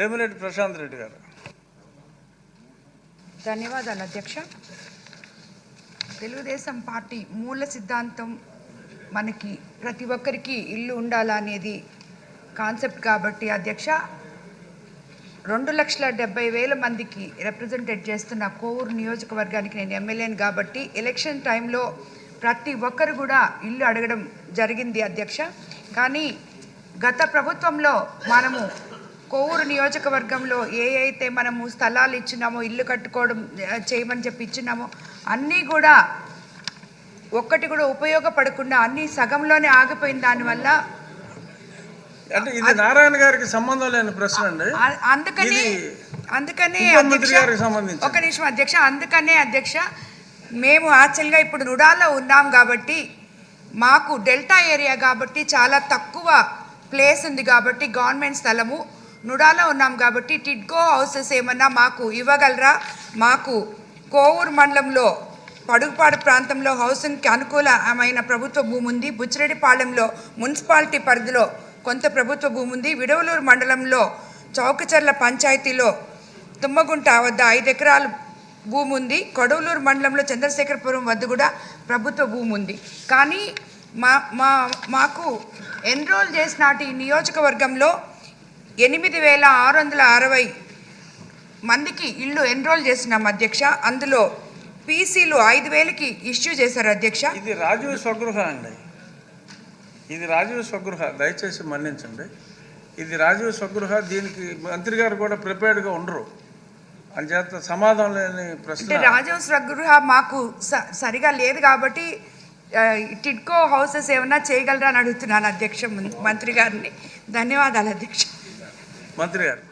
వేమిరెడ్డి ప్రశాంత్ రెడ్డి గారు. ధన్యవాదాలు అధ్యక్ష. తెలుగుదేశం పార్టీ మూల సిద్ధాంతం మనకి ప్రతి ఒక్కరికి ఇల్లు ఉండాలనేది కాన్సెప్ట్ కాబట్టి అధ్యక్ష. రెండు లక్షల డెబ్బై వేల మందికి రిప్రజెంటేట్ చేస్తున్న కోవూరు నియోజకవర్గానికి నేను ఎమ్మెల్యేని కాబట్టి ఎలక్షన్ టైంలో ప్రతి ఒక్కరు కూడా ఇల్లు అడగడం జరిగింది అధ్యక్ష. కానీ గత ప్రభుత్వంలో మనము కోవూరు నియోజకవర్గంలో ఏ అయితే మనము స్థలాలు ఇచ్చినామో ఇల్లు కట్టుకోవడం చేయమని చెప్పి ఇచ్చినామో అన్నీ కూడా ఒక్కటి కూడా ఉపయోగపడకుండా అన్నీ సగంలోనే ఆగిపోయిన దానివల్ల అంటే ఇది నారాయణ గారికి సంబంధం లేని ప్రశ్న అండి అందుకని అందుకనే. ఒక నిమిషం అధ్యక్ష అందుకనే అధ్యక్ష మేము యాక్చువల్గా ఇప్పుడు నుడాలో ఉన్నాం కాబట్టి మాకు డెల్టా ఏరియా కాబట్టి చాలా తక్కువ ప్లేస్ ఉంది కాబట్టి గవర్నమెంట్ స్థలము నుడాలో ఉన్నాం కాబట్టి టిడ్కో హౌసెస్ ఏమన్నా మాకు ఇవ్వగలరా? మాకు కోవూరు మండలంలో పడుగుపాడు ప్రాంతంలో హౌసింగ్కి అనుకూలమైన ప్రభుత్వ భూమి ఉంది. బుచ్చిరెడ్డిపాళెంలో మున్సిపాలిటీ పరిధిలో కొంత ప్రభుత్వ భూమి ఉంది. విడవలూరు మండలంలో చౌకచర్ల పంచాయతీలో తుమ్మగుంట వద్ద ఐదు ఎకరాలు భూమి ఉంది. కొడవలూరు మండలంలో చంద్రశేఖరపురం వద్ద కూడా ప్రభుత్వ భూమి ఉంది. కానీ మా మా మాకు ఎన్రోల్ చేసినాటి నియోజకవర్గంలో ఎనిమిది వేల ఆరు వందల అరవై మందికి ఇల్లు ఎన్రోల్ చేసినాం అధ్యక్ష. అందులో పీసీలు ఐదు వేలకి ఇష్యూ చేశారు అధ్యక్ష. ఇది రాజీవ్ స్వగృహ అండి. ఇది రాజీవ్ స్వగృహ. దయచేసి మన్నించండి. ఇది రాజీవ్ స్వగృహ. దీనికి మంత్రి గారు కూడా ప్రిపేర్డ్గా ఉండరు. అంచేత సమాధానం లేని ప్రశ్న. రాజవంశ గృహ మాకు సరిగా లేదు కాబట్టి టిడ్కో హౌసెస్ ఏమన్నా చేయగలరా అని అడుగుతున్నాను అధ్యక్ష మంత్రి గారిని. ధన్యవాదాలు అధ్యక్ష. మంత్రి గారు.